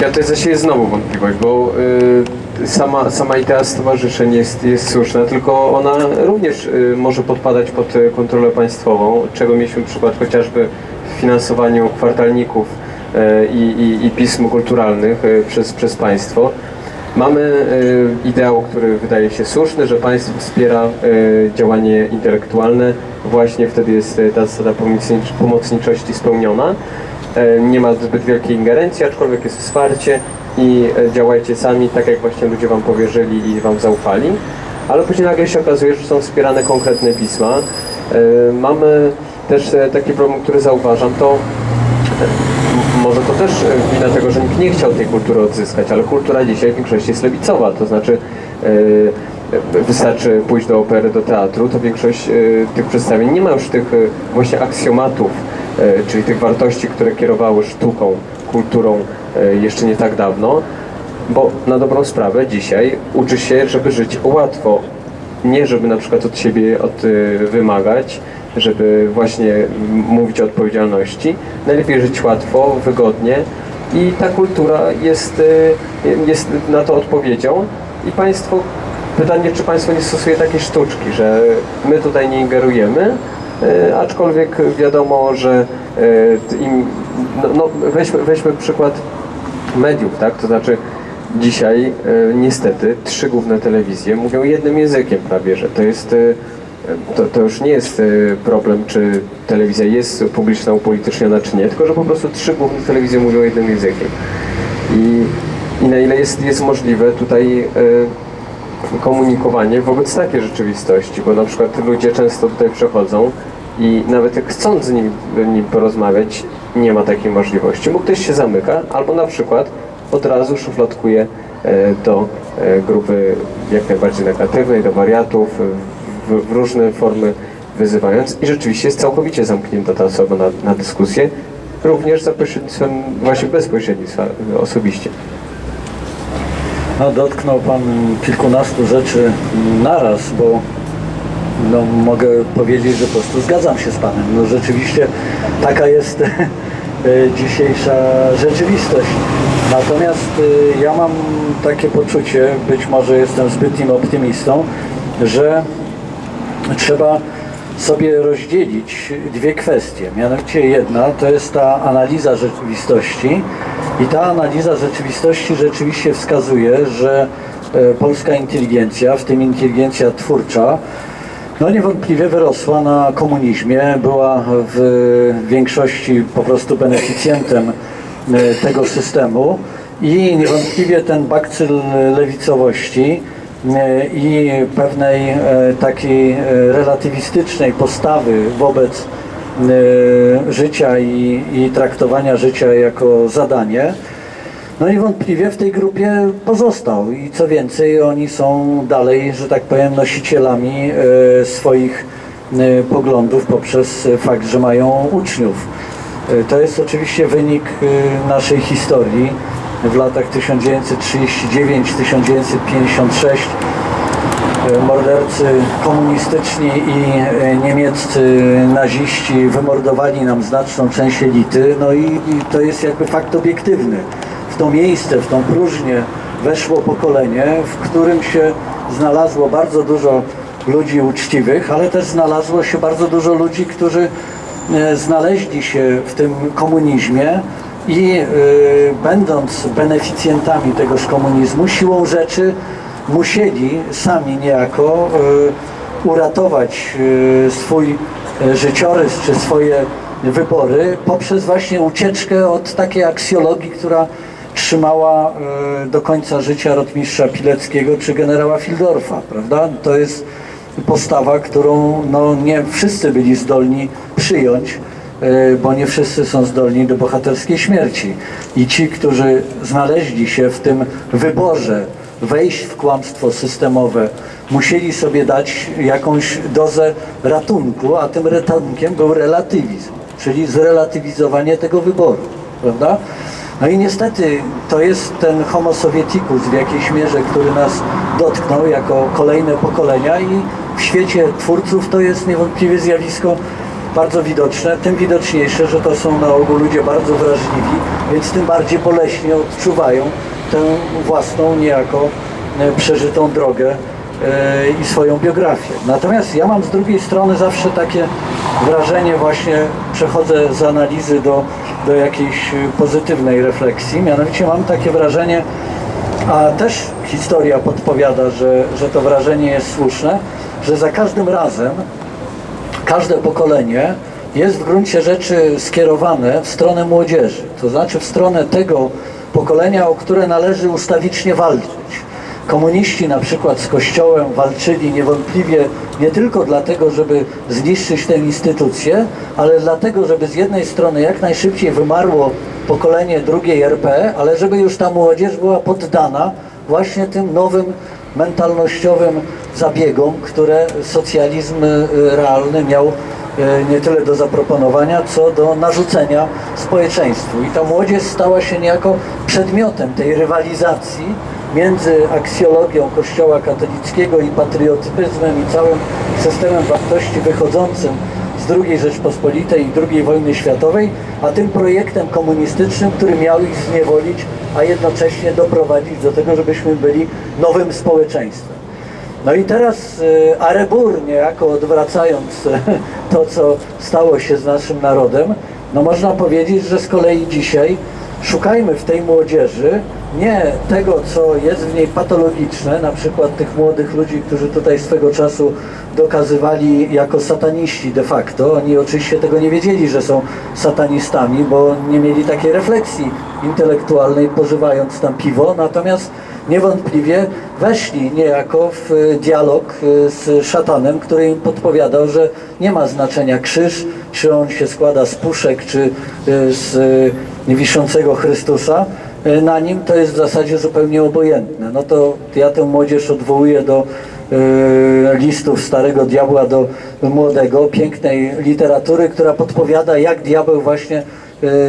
Ja tutaj zasieję znowu wątpliwość, bo y, sama, sama idea stowarzyszeń jest, jest słuszna, tylko ona również y, może podpadać pod kontrolę państwową, czego mieliśmy przykład chociażby w finansowaniu kwartalników y, i, i, pism kulturalnych y, przez, przez państwo. Mamy y, ideał, który wydaje się słuszny, że państwo wspiera y, działanie intelektualne. Właśnie wtedy jest y, ta zasada pomocnicz- pomocniczości spełniona. E, Nie ma zbyt wielkiej ingerencji, aczkolwiek jest wsparcie i e, działajcie sami tak, jak właśnie ludzie Wam powierzyli i Wam zaufali. Ale później nagle się okazuje, że są wspierane konkretne pisma. E, Mamy też taki problem, który zauważam, to Może to też wina tego, że nikt nie chciał tej kultury odzyskać, ale kultura dzisiaj w większości jest lewicowa, to znaczy wystarczy pójść do opery, do teatru, to większość e, tych przedstawień nie ma już tych e, właśnie aksjomatów, e, czyli tych wartości, które kierowały sztuką, kulturą jeszcze nie tak dawno, bo na dobrą sprawę dzisiaj uczy się, żeby żyć łatwo, nie żeby na przykład od siebie od, wymagać, żeby właśnie mówić o odpowiedzialności. Najlepiej żyć łatwo, wygodnie i ta kultura jest, jest na to odpowiedzią i państwo, pytanie czy państwo nie stosuje takiej sztuczki, że my tutaj nie ingerujemy, y, aczkolwiek wiadomo, że y, im, no, no weźmy, weźmy przykład mediów, tak? To znaczy dzisiaj e, niestety trzy główne telewizje mówią jednym językiem prawie, że to jest e, to, to już nie jest e, problem, czy telewizja jest publiczna, upolityczniona, czy nie, tylko że po prostu trzy główne telewizje mówią jednym językiem. I, i na ile jest, jest możliwe tutaj e, komunikowanie wobec takiej rzeczywistości, bo na przykład ludzie często tutaj przechodzą i nawet jak chcąc z nim, nim porozmawiać, nie ma takiej możliwości, bo ktoś się zamyka, albo na przykład od razu szufladkuje e, do e, grupy jak najbardziej negatywnej, do wariatów, w, w różne formy wyzywając i rzeczywiście jest całkowicie zamknięta ta osoba na, na dyskusję, również za pośrednictwem właśnie bezpośrednictwa e, osobiście. No, dotknął Pan kilkunastu rzeczy naraz, bo no, mogę powiedzieć, że po prostu zgadzam się z Panem. No, rzeczywiście taka jest e, dzisiejsza rzeczywistość. Natomiast e, ja mam takie poczucie, być może jestem zbytnim optymistą, że trzeba sobie rozdzielić dwie kwestie. Mianowicie jedna to jest ta analiza rzeczywistości i ta analiza rzeczywistości rzeczywiście wskazuje, że e, polska inteligencja, w tym inteligencja twórcza, no niewątpliwie wyrosła na komunizmie, była w większości po prostu beneficjentem e, tego systemu i niewątpliwie ten bakcyl lewicowości e, i pewnej takiej relatywistycznej postawy wobec życia i, i traktowania życia jako zadanie, no niewątpliwie w tej grupie pozostał. I co więcej, oni są dalej, że tak powiem, nosicielami e, swoich e, poglądów poprzez fakt, że mają uczniów. E, To jest oczywiście wynik e, naszej historii w latach 1939-1956 E, mordercy komunistyczni i e, niemieccy naziści wymordowali nam znaczną część elity, no i, i to jest jakby fakt obiektywny. W to miejsce, w tą próżnię weszło pokolenie, w którym się znalazło bardzo dużo ludzi uczciwych, ale też znalazło się bardzo dużo ludzi, którzy e, znaleźli się w tym komunizmie i e, będąc beneficjentami tegoż komunizmu, siłą rzeczy musieli sami niejako e, uratować e, swój e, życiorys czy swoje wybory poprzez właśnie ucieczkę od takiej aksjologii, która trzymała e, do końca życia rotmistrza Pileckiego czy generała Fildorfa, prawda? To jest postawa, którą no, nie wszyscy byli zdolni przyjąć, bo nie wszyscy są zdolni do bohaterskiej śmierci. I ci, którzy znaleźli się w tym wyborze wejść w kłamstwo systemowe, musieli sobie dać jakąś dozę ratunku, a tym ratunkiem był relatywizm, czyli zrelatywizowanie tego wyboru, prawda? No i niestety to jest ten homo sovieticus w jakiejś mierze, który nas dotknął jako kolejne pokolenia i w świecie twórców to jest niewątpliwie zjawisko bardzo widoczne, tym widoczniejsze, że to są na ogół ludzie bardzo wrażliwi, więc tym bardziej boleśnie odczuwają tę własną niejako e, przeżytą drogę e, i swoją biografię. Natomiast ja mam z drugiej strony zawsze takie wrażenie, właśnie przechodzę z analizy do, do jakiejś e, pozytywnej refleksji, mianowicie mam takie wrażenie, a też historia podpowiada, że, że to wrażenie jest słuszne, że za każdym razem każde pokolenie jest w gruncie rzeczy skierowane w stronę młodzieży, to znaczy w stronę tego pokolenia, o które należy ustawicznie walczyć. Komuniści na przykład z Kościołem walczyli niewątpliwie nie tylko dlatego, żeby zniszczyć tę instytucję, ale dlatego, żeby z jednej strony jak najszybciej wymarło pokolenie drugiej RP, ale żeby już ta młodzież była poddana właśnie tym nowym mentalnościowym zabiegom, które socjalizm y, realny miał y, nie tyle do zaproponowania, co do narzucenia społeczeństwu. I ta młodzież stała się niejako przedmiotem tej rywalizacji między aksjologią Kościoła katolickiego i patriotyzmem i całym systemem wartości wychodzącym z II Rzeczpospolitej i II wojny światowej, a tym projektem komunistycznym, który miał ich zniewolić, a jednocześnie doprowadzić do tego, żebyśmy byli nowym społeczeństwem. No i teraz y, Arebur, niejako odwracając to, co stało się z naszym narodem, no można powiedzieć, że z kolei dzisiaj szukajmy w tej młodzieży nie tego, co jest w niej patologiczne, na przykład tych młodych ludzi, którzy tutaj swego czasu dokazywali jako sataniści de facto. Oni oczywiście tego nie wiedzieli, że są satanistami, bo nie mieli takiej refleksji intelektualnej, pożywając tam piwo, natomiast niewątpliwie weszli niejako w e, dialog e, z szatanem, który im podpowiadał, że nie ma znaczenia krzyż, czy on się składa z puszek, czy e, z wiszącego Chrystusa. Na nim to jest w zasadzie zupełnie obojętne. No to ja tę młodzież odwołuję do listów starego diabła do młodego, pięknej literatury, która podpowiada, jak diabeł właśnie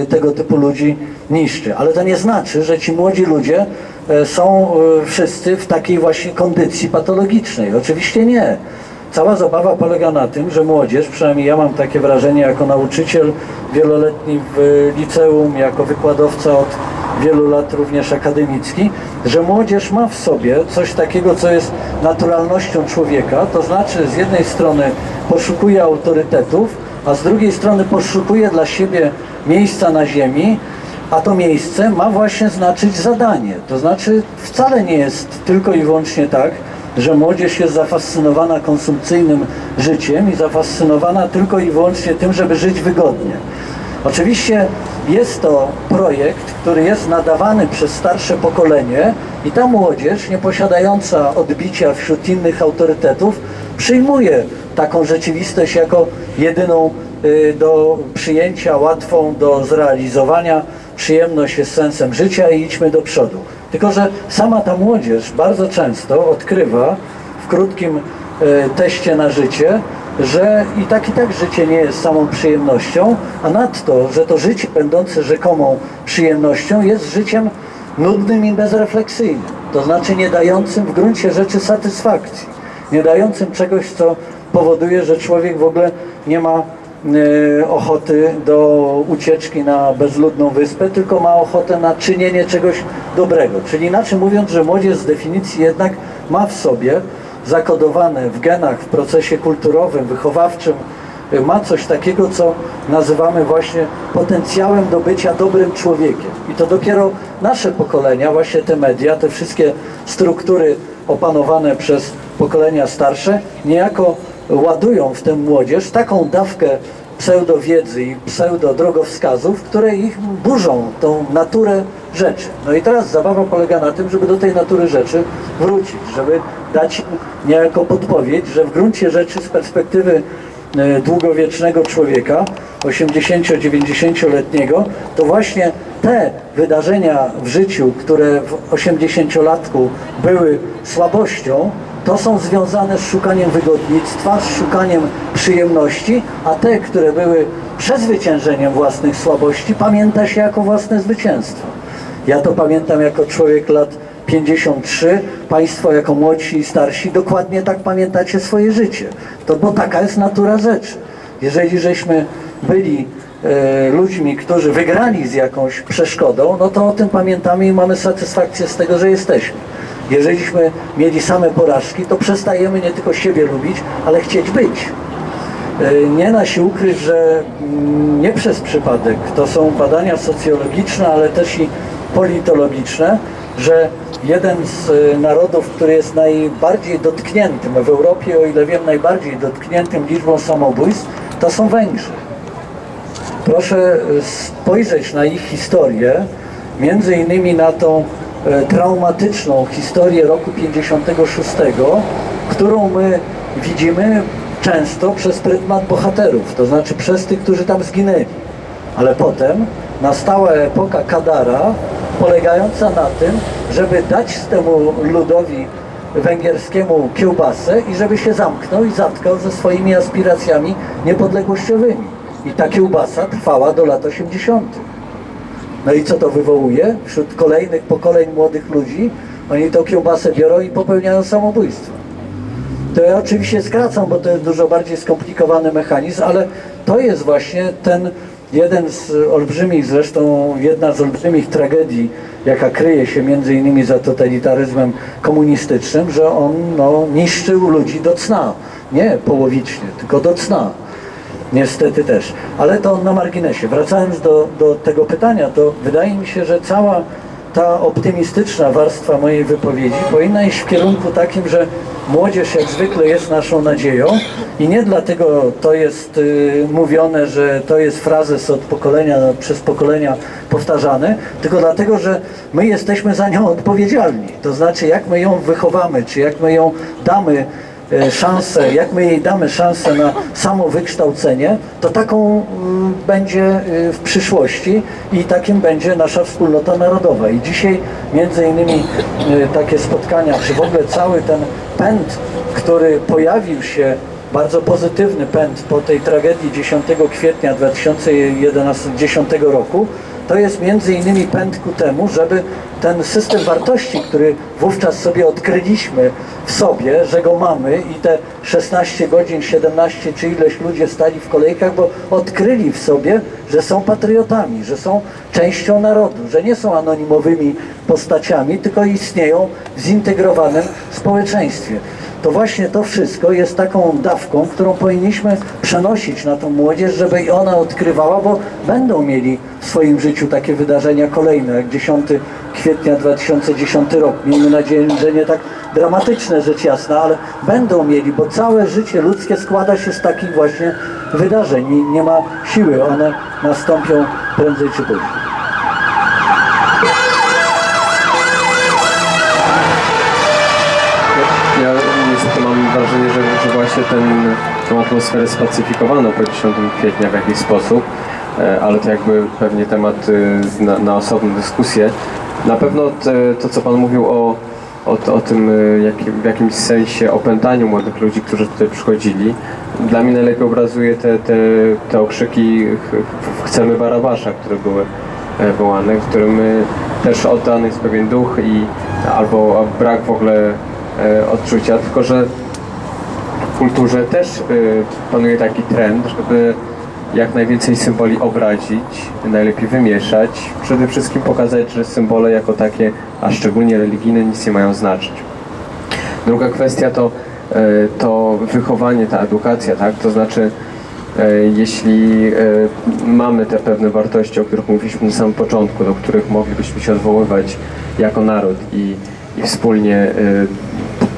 tego typu ludzi niszczy. Ale to nie znaczy, że ci młodzi ludzie są e, wszyscy w takiej właśnie kondycji patologicznej. Oczywiście nie. Cała zabawa polega na tym, że młodzież, przynajmniej ja mam takie wrażenie jako nauczyciel wieloletni w liceum, jako wykładowca od wielu lat również akademicki, że młodzież ma w sobie coś takiego, co jest naturalnością człowieka, to znaczy z jednej strony poszukuje autorytetów, a z drugiej strony poszukuje dla siebie miejsca na ziemi, a to miejsce ma właśnie znaczyć zadanie. To znaczy wcale nie jest tylko i wyłącznie tak, że młodzież jest zafascynowana konsumpcyjnym życiem i zafascynowana tylko i wyłącznie tym, żeby żyć wygodnie. Oczywiście jest to projekt, który jest nadawany przez starsze pokolenie i ta młodzież, nie posiadająca odbicia wśród innych autorytetów, przyjmuje taką rzeczywistość jako jedyną y, do przyjęcia, łatwą do zrealizowania. Przyjemność jest sensem życia i idźmy do przodu. Tylko, że sama ta młodzież bardzo często odkrywa w krótkim e, teście na życie, że i tak i tak życie nie jest samą przyjemnością, a nadto, że to życie będące rzekomą przyjemnością jest życiem nudnym i bezrefleksyjnym. To znaczy nie dającym w gruncie rzeczy satysfakcji, nie dającym czegoś, co powoduje, że człowiek w ogóle nie ma ochoty do ucieczki na bezludną wyspę, tylko ma ochotę na czynienie czegoś dobrego. Czyli inaczej mówiąc, że młodzież z definicji jednak ma w sobie zakodowane w genach, w procesie kulturowym, wychowawczym, y, ma coś takiego, co nazywamy właśnie potencjałem do bycia dobrym człowiekiem. I to dopiero nasze pokolenia, właśnie te media, te wszystkie struktury opanowane przez pokolenia starsze, niejako ładują w tę młodzież taką dawkę pseudowiedzy i pseudodrogowskazów, które ich burzą, tą naturę rzeczy. No i teraz zabawa polega na tym, żeby do tej natury rzeczy wrócić, żeby dać niejako podpowiedź, że w gruncie rzeczy z perspektywy e, długowiecznego człowieka, 80-90-letniego, to właśnie te wydarzenia w życiu, które w 80-latku były słabością, to są związane z szukaniem wygodnictwa, z szukaniem przyjemności, a te, które były przezwyciężeniem własnych słabości, pamięta się jako własne zwycięstwo. Ja to pamiętam jako człowiek lat 53, Państwo jako młodsi i starsi dokładnie tak pamiętacie swoje życie. To bo taka jest natura rzeczy. Jeżeli żeśmy byli e, ludźmi, którzy wygrali z jakąś przeszkodą, no to o tym pamiętamy i mamy satysfakcję z tego, że jesteśmy. Jeżeliśmy mieli same porażki, to przestajemy nie tylko siebie lubić, ale chcieć być. E, Nie da się ukryć, że mm, nie przez przypadek, to są badania socjologiczne, ale też i politologiczne, że jeden z e, narodów, który jest najbardziej dotkniętym w Europie, o ile wiem, najbardziej dotkniętym liczbą samobójstw, to są Węgrzy. Proszę e, spojrzeć na ich historię, między innymi na tą traumatyczną historię roku 56, którą my widzimy często przez pryzmat bohaterów, to znaczy przez tych, którzy tam zginęli. Ale potem nastała epoka Kadara, polegająca na tym, żeby dać temu ludowi węgierskiemu kiełbasę i żeby się zamknął i zatkał ze swoimi aspiracjami niepodległościowymi. I ta kiełbasa trwała do lat 80. No i co to wywołuje? Wśród kolejnych pokoleń młodych ludzi oni tą kiełbasę biorą i popełniają samobójstwo. To ja oczywiście skracam, bo to jest dużo bardziej skomplikowany mechanizm, ale to jest właśnie ten jeden z olbrzymich, zresztą jedna z olbrzymich tragedii, jaka kryje się między innymi za totalitaryzmem komunistycznym, że on no, niszczył ludzi do cna. Nie połowicznie, tylko do cna. Niestety też. Ale to na marginesie. Wracając do, do tego pytania, to wydaje mi się, że cała ta optymistyczna warstwa mojej wypowiedzi powinna iść w kierunku takim, że młodzież jak zwykle jest naszą nadzieją i nie dlatego to jest y, mówione, że to jest frazes od pokolenia przez pokolenia powtarzany, tylko dlatego, że my jesteśmy za nią odpowiedzialni. To znaczy, jak my ją wychowamy, czy jak my ją damy szansę, jak my jej damy szansę na samowykształcenie, to taką mm, będzie y, w przyszłości i takim będzie nasza wspólnota narodowa. I dzisiaj między innymi y, takie spotkania, czy w ogóle cały ten pęd, który pojawił się bardzo pozytywny pęd po tej tragedii 10 kwietnia 2010 roku, to jest między innymi pęd ku temu, żeby ten system wartości, który wówczas sobie odkryliśmy w sobie, że go mamy i te 16 godzin, 17 czy ileś ludzie stali w kolejkach, bo odkryli w sobie, że są patriotami, że są częścią narodu, że nie są anonimowymi postaciami, tylko istnieją w zintegrowanym społeczeństwie to właśnie to wszystko jest taką dawką, którą powinniśmy przenosić na tą młodzież, żeby i ona odkrywała, bo będą mieli w swoim życiu takie wydarzenia kolejne, jak 10 kwietnia 2010 rok. Miejmy nadzieję, że nie tak dramatyczne, rzecz jasna, ale będą mieli, bo całe życie ludzkie składa się z takich właśnie wydarzeń i nie ma siły, one nastąpią prędzej czy później. Ja niestety mam wrażenie, że, właśnie ten, tę atmosferę spacyfikowano po 10 kwietnia w jakiś sposób, e, ale to jakby pewnie temat y, na, na osobną dyskusję. Na pewno te, to, co Pan mówił o, o, o tym y, jakim, w jakimś sensie opętaniu młodych ludzi, którzy tutaj przychodzili, dla mnie najlepiej obrazuje te, te, te okrzyki ch- ch- chcemy Barabasza, które były e, wołane, w którym też oddany jest pewien duch i albo brak w ogóle e, odczucia, tylko że kulturze też y, panuje taki trend, żeby jak najwięcej symboli obrazić, najlepiej wymieszać, przede wszystkim pokazać, że symbole jako takie, a szczególnie religijne, nic nie mają znaczyć. Druga kwestia to, e, to wychowanie, ta edukacja, tak? To znaczy, e, jeśli mamy te pewne wartości, o których mówiliśmy na samym początku, do których moglibyśmy się odwoływać jako naród i, i wspólnie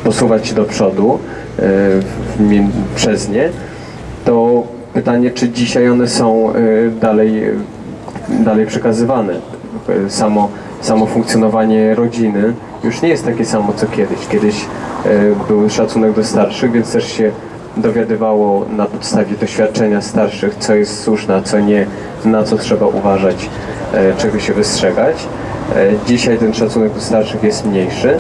posuwać się do przodu przez nie, to pytanie, czy dzisiaj one są e, dalej, dalej przekazywane. Samo, samo funkcjonowanie rodziny już nie jest takie samo co kiedyś. Kiedyś e, był szacunek do starszych, więc też się dowiadywało na podstawie doświadczenia starszych, co jest słuszne, a co nie, na co trzeba uważać, e, czego się wystrzegać. Dzisiaj ten szacunek do starszych jest mniejszy.